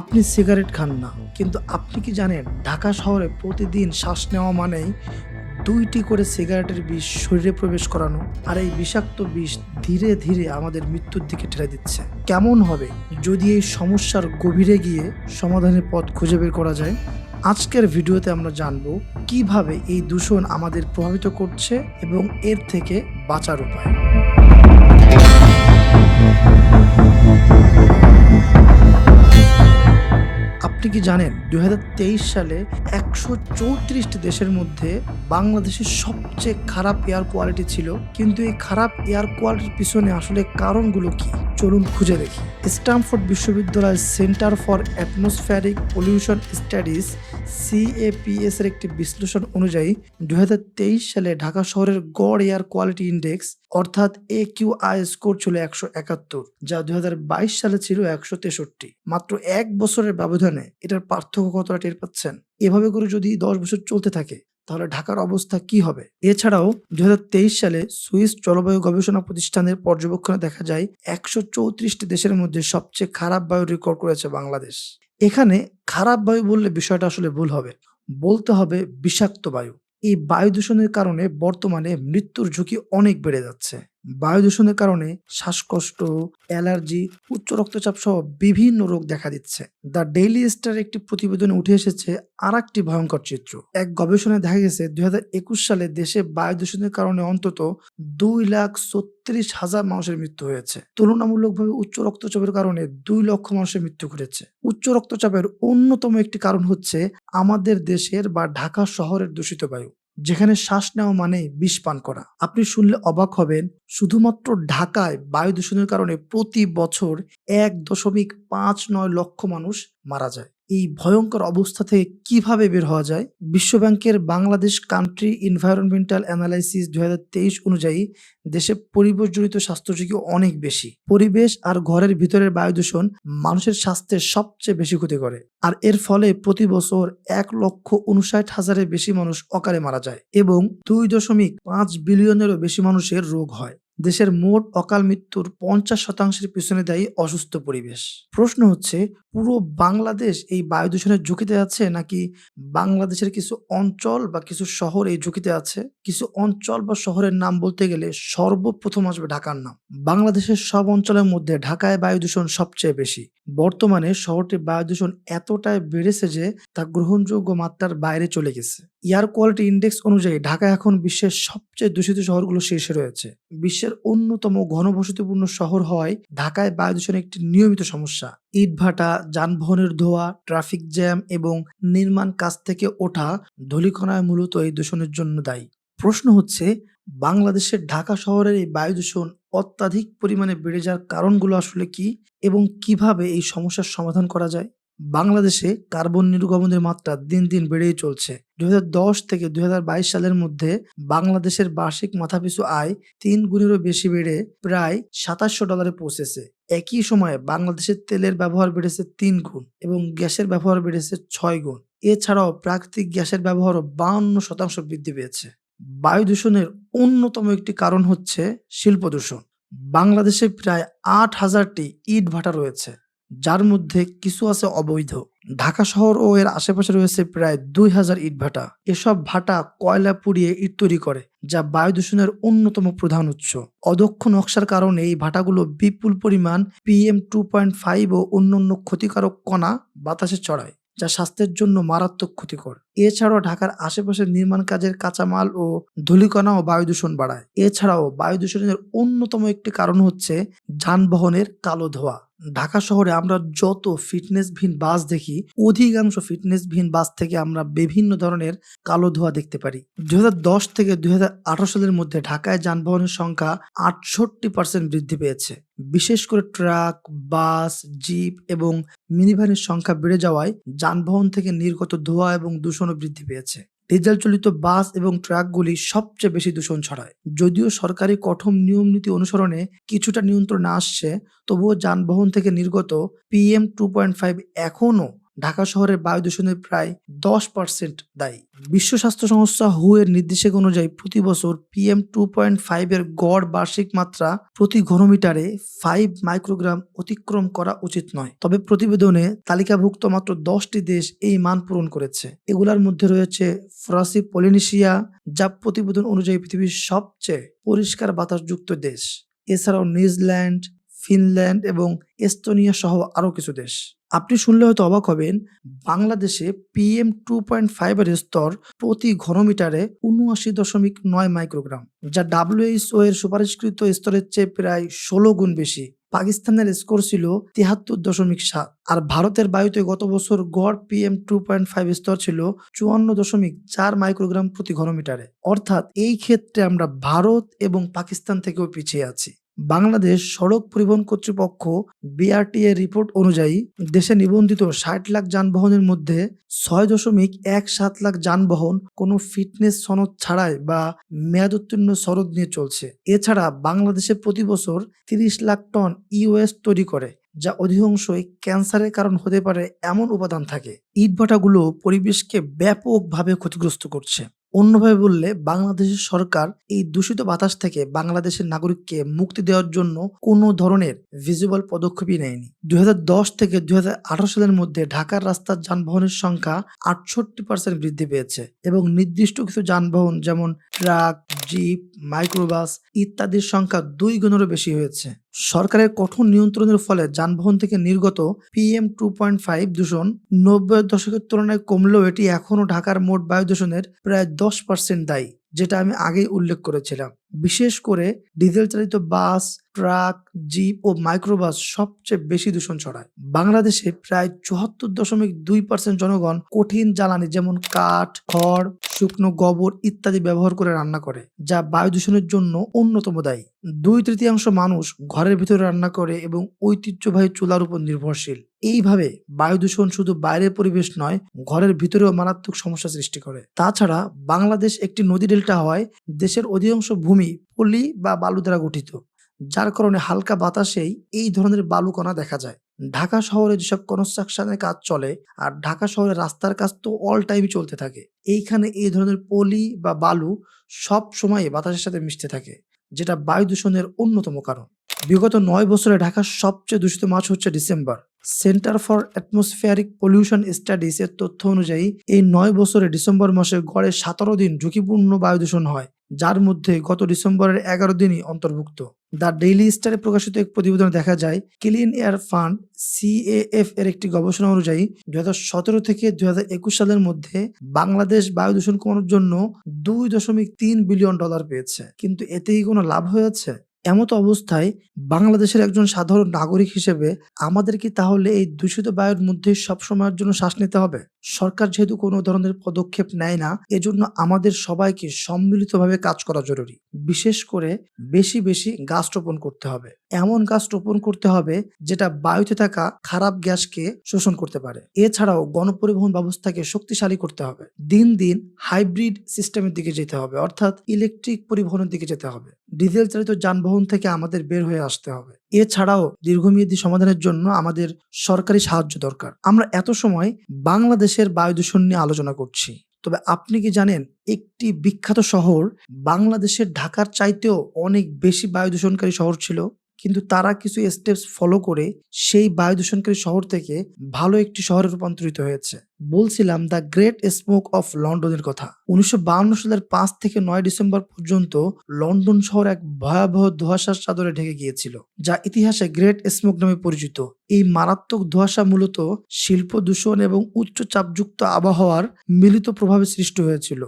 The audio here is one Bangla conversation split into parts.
আপনি সিগারেট খান না। কিন্তু আপনি কি জানেন, ঢাকা শহরে প্রতিদিন শ্বাস নেওয়া মানেই দুইটি করে সিগারেটের বিষ শরীরে প্রবেশ করানো আর এই বিষাক্ত বিষ ধীরে ধীরে আমাদের মৃত্যুর দিকে ঠেলে দিচ্ছে। কেমন হবে যদি এই সমস্যার গভীরে গিয়ে সমাধানের পথ খুঁজে বের করা যায়? আজকের ভিডিওতে আমরা জানব কীভাবে এই দূষণ আমাদের প্রভাবিত করছে এবং এর থেকে বাঁচার উপায়। আপনি কি জানেন, দুই হাজার তেইশ সালে একশো চৌত্রিশটি দেশের মধ্যে বাংলাদেশের সবচেয়ে খারাপ এয়ার কোয়ালিটি ছিল। কিন্তু এই খারাপ এয়ার কোয়ালিটির পিছনে আসলে কারণগুলো কি? চলুন খুঁজে দেখি। স্ট্যামফোর্ড বিশ্ববিদ্যালয়ের centre for atmospheric pollution studies, CAPS এর একটি বিশ্লেষণ অনুযায়ী দু হাজার তেইশ সালে ঢাকা শহরের গড় এয়ার কোয়ালিটি ইন্ডেক্স, অর্থাৎ এ কিউ আই স্কোর ছিল একশো একাত্তর, যা দু বাইশ সালে ছিল একশো তেষট্টি। মাত্র এক বছরের ব্যবধানে এটার পার্থক্য কতটা টের পাচ্ছেন? এভাবে করে যদি দশ বছর চলতে থাকে তাহলে ঢাকার অবস্থা কি হবে? এছাড়াও দু হাজার তেইশ সালে সুইস জলবায়ু গবেষণা প্রতিষ্ঠানের পর্যবেক্ষণে দেখা যায়, একশো চৌত্রিশটি দেশের মধ্যে সবচেয়ে খারাপ বায়ু রেকর্ড করেছে বাংলাদেশ। এখানে খারাপ বায়ু বললে বিষয়টা আসলে ভুল হবে। বলতে হবে বিষাক্ত বায়ু। এই বায়ু দূষণের কারণে বর্তমানে মৃত্যুর ঝুঁকি অনেক বেড়ে যাচ্ছে। বায়ু দূষণের কারণে শ্বাসকষ্ট, অ্যালার্জি, উচ্চ রক্তচাপ সহ বিভিন্ন রোগ দেখা দিচ্ছে। দ্য ডেইলি স্টার একটি প্রতিবেদনে উঠে এসেছে আর একটি ভয়ঙ্কর চিত্র। এক গবেষণায় দেখা গেছে, দুই হাজার একুশ সালে দেশে বায়ু দূষণের কারণে অন্তত দুই লাখ ছত্রিশ হাজার মানুষের মৃত্যু হয়েছে। তুলনামূলকভাবে উচ্চ রক্তচাপের কারণে দুই লক্ষ মানুষের মৃত্যু ঘটেছে। উচ্চ রক্তচাপের অন্যতম একটি কারণ হচ্ছে আমাদের দেশের বা ঢাকা শহরের দূষিত বায়ু। যেখানে শ্বাস নেওয়া মানে বিষ পান করা। আপনি শুনলে অবাক হবেন, শুধুমাত্র ঢাকায় বায়ু দূষণের কারণে প্রতি বছর এক দশমিক পাঁচ নয় লক্ষ মানুষ মারা যায়। এই ভয়ঙ্কর অবস্থা থেকে কীভাবে বের হওয়া যায়? বিশ্বব্যাংকের বাংলাদেশ কান্ট্রি এনভায়রনমেন্টাল অ্যানালাইসিস দুই হাজার তেইশ অনুযায়ী দেশে পরিবেশজনিত স্বাস্থ্য ঝুঁকি অনেক বেশি। পরিবেশ আর ঘরের ভিতরের বায়ু দূষণ মানুষের স্বাস্থ্যের সবচেয়ে বেশি ক্ষতি করে। আর এর ফলে প্রতি বছর এক লক্ষ উনষাট হাজারের বেশি মানুষ অকালে মারা যায় এবং দুই দশমিক পাঁচ বিলিয়নেরও বেশি মানুষের রোগ হয়। দেশের মোট অকাল মৃত্যুর পঞ্চাশ শতাংশের পিছনে দায়ী অসুস্থ পরিবেশ। প্রশ্ন হচ্ছে, পুরো বাংলাদেশ এই বায়ু দূষণের ঝুঁকিতে আছে নাকি বাংলাদেশের কিছু অঞ্চল বা কিছু শহর এই ঝুঁকিতে আছে? কিছু অঞ্চল বা শহরের নাম বলতে গেলে সর্বপ্রথম আসবে ঢাকার নাম। বাংলাদেশের সব অঞ্চলের মধ্যে ঢাকায় বায়ু দূষণ সবচেয়ে বেশি। বর্তমানে শহরটির বায়ু দূষণ এতটাই বেড়েছে যে তা গ্রহণযোগ্য মাত্রার বাইরে চলে গেছে। এয়ার কোয়ালিটি ইন্ডেক্স অনুযায়ী ঢাকা এখন বিশ্বের সবচেয়ে দূষিত শহরগুলো শীর্ষে রয়েছে। বিশ্বের অন্যতম ঘনবসতিপূর্ণ শহর হওয়ায় ঢাকায় বায়ু দূষণ একটি নিয়মিত সমস্যা। ইটভাটা যানবাহনের ধোয়া, ট্রাফিক জ্যাম এবং নির্মাণ কাজ থেকে ওঠা ধূলিকণায় মূলত এই দূষণের জন্য দায়ী। প্রশ্ন হচ্ছে, বাংলাদেশের ঢাকা শহরের এই বায়ু দূষণ অত্যাধিক পরিমাণে বেড়ে যাওয়ার কারণগুলো আসলে কি এবং কীভাবে এই সমস্যার সমাধান করা যায়? বাংলাদেশে কার্বন নির্গমনের মাত্রা দিন দিন বেড়েই চলছে। দুই হাজার দশ থেকে দুই হাজার বাইশ সালের মধ্যে বাংলাদেশের বার্ষিক মাথাপিছু আয় তিন গুণেরও বেশি বেড়ে প্রায় সাতাশশো ডলারে পৌঁছেছে। একই সময়ে বাংলাদেশের তেলের ব্যবহার বেড়েছে তিন গুণ এবং গ্যাসের ব্যবহার বেড়েছে ছয় গুণ। এছাড়াও প্রাকৃতিক গ্যাসের ব্যবহারও বাউন্ন শতাংশ বৃদ্ধি পেয়েছে। বায়ু দূষণের অন্যতম একটি কারণ হচ্ছে শিল্প দূষণ বাংলাদেশে প্রায় আট হাজারটি ইট ভাটা রয়েছে। যার মধ্যে কিছু আছে অবৈধ। ঢাকা শহর ও এর আশেপাশে রয়েছে প্রায় দুই হাজার ইট ভাটা। এসব ভাটা কয়লা পুড়িয়ে ইট তৈরি করে, যা বায়ু দূষণের অন্যতম প্রধান উৎস। অদক্ষ নকশার কারণে এই ভাটাগুলো বিপুল পরিমাণ পিএম টু পয়েন্ট ফাইভ ও অন্যান্য ক্ষতিকারক কণা বাতাসে চড়ায় যা স্বাস্থ্যের জন্য মারাত্মক ক্ষতিকর। এছাড়াও ঢাকার আশেপাশের নির্মাণ কাজের কাঁচামাল ও ধূলিকণা ও বায়ু দূষণ বাড়ায়। এছাড়াও বায়ু দূষণের অন্যতম একটি কারণ হচ্ছে যানবাহনের কালো ধোঁয়া। ঢাকা শহরে আমরা যত ফিটনেস ভিন বাস দেখি, অধিকাংশ ফিটনেস ভিন বাস থেকে আমরা বিভিন্ন ধরনের কালো ধোঁয়া দেখতে পারি। দুই হাজার দশ থেকে দুই হাজার আঠারো সালের মধ্যে ঢাকায় যানবাহনের সংখ্যা আটষট্টি পার্সেন্ট বৃদ্ধি পেয়েছে। বিশেষ করে ট্রাক, বাস, জিপ এবং মিনিভ্যানের সংখ্যা বেড়ে যাওয়ায় যানবাহন থেকে নির্গত ধোঁয়া এবং দূষণও বৃদ্ধি পেয়েছে। ডিজেল চালিত বাস এবং ট্রাকগুলি সবচেয়ে বেশি দূষণ ছড়ায়। যদিও সরকারি কঠোর নিয়ম নীতি অনুসরণে কিছুটা নিয়ন্ত্রণ আসছে, তবুও যানবাহন থেকে নির্গত পিএম টু পয়েন্ট ফাইভ এখনও ঢাকা শহরের বায়ু দূষণের প্রায় দশ পার্সেন্ট দায়ী। বিশ্ব স্বাস্থ্য সংস্থা হু এর নির্দেশক অনুযায়ী প্রতি বছর পিএম টু পয়েন্ট ফাইভ এর গড় বার্ষিক মাত্রা প্রতি ঘনমিটারে ফাইভ মাইক্রোগ্রাম অতিক্রম করা উচিত নয়। তবে প্রতিবেদনে তালিকাভুক্ত মাত্র দশটি দেশ এই মান পূরণ করেছে। এগুলোর মধ্যে রয়েছে ফরাসি, পলিনেশিয়া, যা প্রতিবেদন অনুযায়ী পৃথিবীর সবচেয়ে পরিষ্কার বাতাসযুক্ত দেশ। এছাড়াও নিউজিল্যান্ড, ফিনল্যান্ড এবং এস্তোনিয়া সহ আরও কিছু দেশ। আপনি শুনলে হয়তো অবাক হবেন, বাংলাদেশে পিএম টু পয়েন্ট ফাইভের স্তর প্রতি ঘনমিটারে উনআশি দশমিক নয় মাইক্রোগ্রাম, যা ডাব্লিউএইচও এর সুপারিশকৃত স্তরের চেয়ে প্রায় ষোলো গুণ বেশি। পাকিস্তানের স্কোর ছিল তিয়াত্তর দশমিক সাত, আর ভারতের বায়ুতে গত বছর গড় পিএম টু পয়েন্ট ফাইভ স্তর ছিল চুয়ান্ন দশমিক চার মাইক্রোগ্রাম প্রতি ঘনমিটারে। অর্থাৎ এই ক্ষেত্রে আমরা ভারত এবং পাকিস্তান থেকেও পিছিয়ে আছি। বাংলাদেশ সড়ক পরিবহন কর্তৃপক্ষ বিআরটি এর রিপোর্ট অনুযায়ী দেশে নিবন্ধিত ষাট লাখ যানবাহনের মধ্যে ছয় দশমিক এক সাত লাখ যানবাহন কোনো ফিটনেস সনদ ছাড়াই বা মেয়াদোত্তীর্ণ সনদ নিয়ে চলছে। এছাড়া বাংলাদেশে প্রতি বছর তিরিশ লাখ টন ইউএস তৈরি করে, যা অধিকাংশই ক্যান্সারের কারণ হতে পারে এমন উপাদান থাকে। ইটভাটাগুলো পরিবেশকে ব্যাপকভাবে ক্ষতিগ্রস্ত করছে। অন্যভাবে বললে, বাংলাদেশের সরকার এই দূষিত বাতাস থেকে বাংলাদেশের নাগরিককে মুক্তি দেওয়ার জন্য কোনো ধরনের ভিজিবল পদক্ষেপই নেয়নি। দু হাজার দশ থেকে দু হাজার আঠারো সালের মধ্যে ঢাকার রাস্তার যানবাহনের সংখ্যা আটষট্টি পার্সেন্ট বৃদ্ধি পেয়েছে এবং নির্দিষ্ট কিছু যানবাহন যেমন ট্রাক, জিপ মাইক্রোবাস ইত্যাদির সংখ্যা দুই গুণেরও বেশি হয়েছে। সরকারের কঠোর নিয়ন্ত্রণের ফলে যানবাহন থেকে নির্গত পিএম টু পয়েন্ট ফাইভ দূষণ নব্বই দশকের তুলনায় কমলেও এটি এখনও ঢাকার মোট বায়ু দূষণের প্রায় দশ পার্সেন্ট দায়ী, যেটা আমি আগেই উল্লেখ করেছিলাম। বিশেষ করে ডিজেল চালিত বাস, ট্রাক, জিপ ও মাইক্রোবাস সবচেয়ে বেশি দূষণ ছড়ায়। বাংলাদেশে প্রায় চুয়াত্তর দশমিক দুই পার্সেন্ট জনগণ কঠিন জ্বালানি যেমন কাঠ, খড়, শুকনো গোবর ইত্যাদি ব্যবহার করে রান্না করে, যা বায়ু দূষণের জন্য অন্যতম দায়ী। দুই তৃতীয়াংশ মানুষ ঘরের ভিতরে রান্না করে এবং ঐতিহ্যবাহী চুলার উপর নির্ভরশীল। এইভাবে বায়ু দূষণ শুধু বাইরের পরিবেশ নয়, ঘরের ভিতরেও মারাত্মক সমস্যা সৃষ্টি করে। তাছাড়া বাংলাদেশ একটি নদী ডেল্টা হওয়ায় দেশের অধিকাংশ ভূমি পলি বা বালু দ্বারা গঠিত, যার কারণে হালকা বাতাসেই এই ধরনের বালুকণা দেখা যায়। ঢাকা শহরে যেসব কনস্ট্রাকশনের কাজ চলে, আর ঢাকা শহরে রাস্তার কাজ তো অল টাইমই চলতে থাকে, এইখানে এই ধরনের পলি বা বালু সব সময় বাতাসের সাথে মিশতে থাকে, যেটা বায়ু দূষণের অন্যতম কারণ। বিগত নয় বছরে ঢাকার সবচেয়ে দূষিত মাস হচ্ছে December. Centre for atmospheric pollution studies এর তথ্য অনুযায়ী, এই নয় বছরে ডিসেম্বর মাসে গড়ে সতেরো দিন ঝুঁকিপূর্ণ বায়ু দূষণ হয়, যার মধ্যে গত ডিসেম্বরের এগারো দিনই অন্তর্ভুক্ত। দ্য ডেইলি স্টারে প্রকাশিত এক প্রতিবেদনে দেখা যায়, ক্লিন এয়ার ফান্ড সিএএফ এর একটি গবেষণা অনুযায়ী সতেরো থেকে দু হাজার একুশ সালের মধ্যে বাংলাদেশ বায়ু দূষণ কমানোর জন্য দুই দশমিক তিন বিলিয়ন ডলার পেয়েছে। কিন্তু এতেই কোনো লাভ হয়েছে এমত অবস্থায় বাংলাদেশের একজন সাধারণ নাগরিক হিসেবে আমাদের কি তাহলে এই দূষিত বায়ুর মধ্যে সবসময়ের জন্য শ্বাস নিতে হবে? সরকার যেহেতু কোনো ধরনের পদক্ষেপ নেয় না, এজন্য আমাদের সবাইকে সম্মিলিতভাবে কাজ করা জরুরি। বিশেষ করে বেশি বেশি গাছ রোপণ করতে হবে। এমন গাছ রোপণ করতে হবে যেটা বায়ুতে থাকা খারাপ গ্যাসকে শোষণ করতে পারে। এছাড়াও গণপরিবহন ব্যবস্থাকে শক্তিশালী করতে হবে। দিন দিন হাইব্রিড সিস্টেমের দিকে যেতে হবে, অর্থাৎ ইলেকট্রিক পরিবহনের দিকে যেতে হবে। ডিজেল চালিত যানবাহন থেকে আমাদের বের হয়ে আসতে হবে। এছাড়াও দীর্ঘমেয়াদী সমাধানের জন্য আমাদের সরকারি সাহায্য দরকার। আমরা এত সময় বাংলাদেশের বায়ু দূষণ নিয়ে আলোচনা করছি। তবে আপনি কি জানেন, একটি বিখ্যাত শহর বাংলাদেশের ঢাকার চাইতেও অনেক বেশি বায়ু দূষণকারী শহর ছিল? কিন্তু তারা কিছু স্টেপস ফলো করে সেই বায়ু দূষণকারী শহর থেকে ভালো একটি শহরে রূপান্তরিত হয়েছে। বলছিলাম দ্য গ্রেট স্মোক অফ লন্ডনের কথা। উনিশশো সালের পাঁচ থেকে নয় ডিসেম্বর পর্যন্ত লন্ডন শহর এক ভয়াবহ ধোঁয়াশার চাদরে ঢেকে গিয়েছিল, যা ইতিহাসে গ্রেট স্মোক নামে পরিচিত। এই মারাত্মক ধোঁয়াশা মূলত শিল্প দূষণ এবং উচ্চ চাপযুক্ত আবহাওয়ার মিলিত প্রভাবে সৃষ্টি হয়েছিল।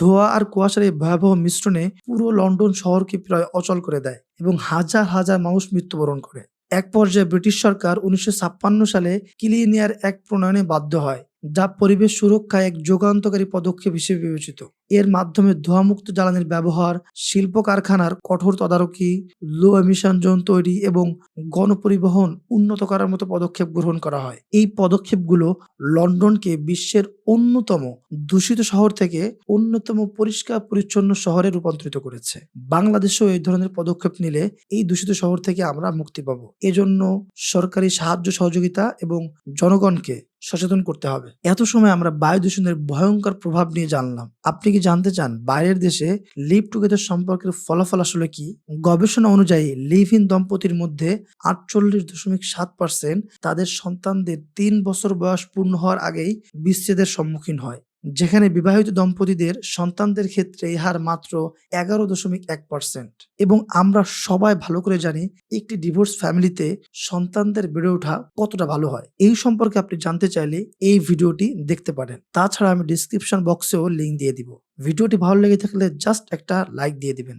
ধোঁয়া আর কুয়াশার এই ভয়াবহ মিশ্রণে পুরো লন্ডন শহরকে প্রায় অচল করে দেয়। এবং হাজার হাজার মানুষ মৃত্যুবরণ করে। এক পর্যায়ে ব্রিটিশ সরকার উনিশশো ছাপ্পান্ন সালে কিলিনিয়ার এক প্রণয়নে বাধ্য হয়। যা পরিবেশ সুরক্ষায় এক যুগান্তকারী পদক্ষেপ হিসেবে বিবেচিত। এর মাধ্যমে ধোঁয়ামুক্ত জ্বালানির ব্যবহার, শিল্প কারখানার কঠোর তদারকি, লো এমিশন জোন তৈরি এবং গণপরিবহন উন্নত করার মতো পদক্ষেপ গ্রহণ করা হয়। এই পদক্ষেপগুলো লন্ডনকে বিশ্বের অন্যতম দূষিত শহর থেকে অন্যতম পরিষ্কার পরিচ্ছন্ন শহরে রূপান্তরিত করেছে। বাংলাদেশেও এই ধরনের পদক্ষেপ নিলে এই দূষিত শহর থেকে আমরা মুক্তি পাবো। এজন্য সরকারি সাহায্য সহযোগিতা এবং জনগণকে সচেতন করতে হবে। এত সময় আমরা বায়ু দূষণের ভয়ঙ্কর প্রভাব নিয়ে জানলাম। আপনি কি জানতে চান বাইরের দেশে লিভ টুগেদার সম্পর্কের ফলাফল আসলে কি? গবেষণা অনুযায়ী লিভ ইন দম্পতির মধ্যে আটচল্লিশ দশমিক সাত পার্সেন্ট তাদের সন্তানদের তিন বছর বয়স পূর্ণ হওয়ার আগেই বিচ্ছেদের সম্মুখীন হয়। যেখানে বিবাহিত দম্পতিদের সন্তানদের ক্ষেত্রে এই হার মাত্র এগারো দশমিক এক পার্সেন্ট। এবং আমরা সবাই ভালো করে জানি একটি ডিভোর্স ফ্যামিলিতে সন্তানদের বেড়ে ওঠা কতটা ভালো হয়। এই সম্পর্কে আপনি জানতে চাইলে এই ভিডিওটি দেখতে পারেন। তাছাড়া আমি ডিসক্রিপশন বক্সেও লিঙ্ক দিয়ে দিব। ভিডিওটি ভালো লেগে থাকলে জাস্ট একটা লাইক দিয়ে দিবেন।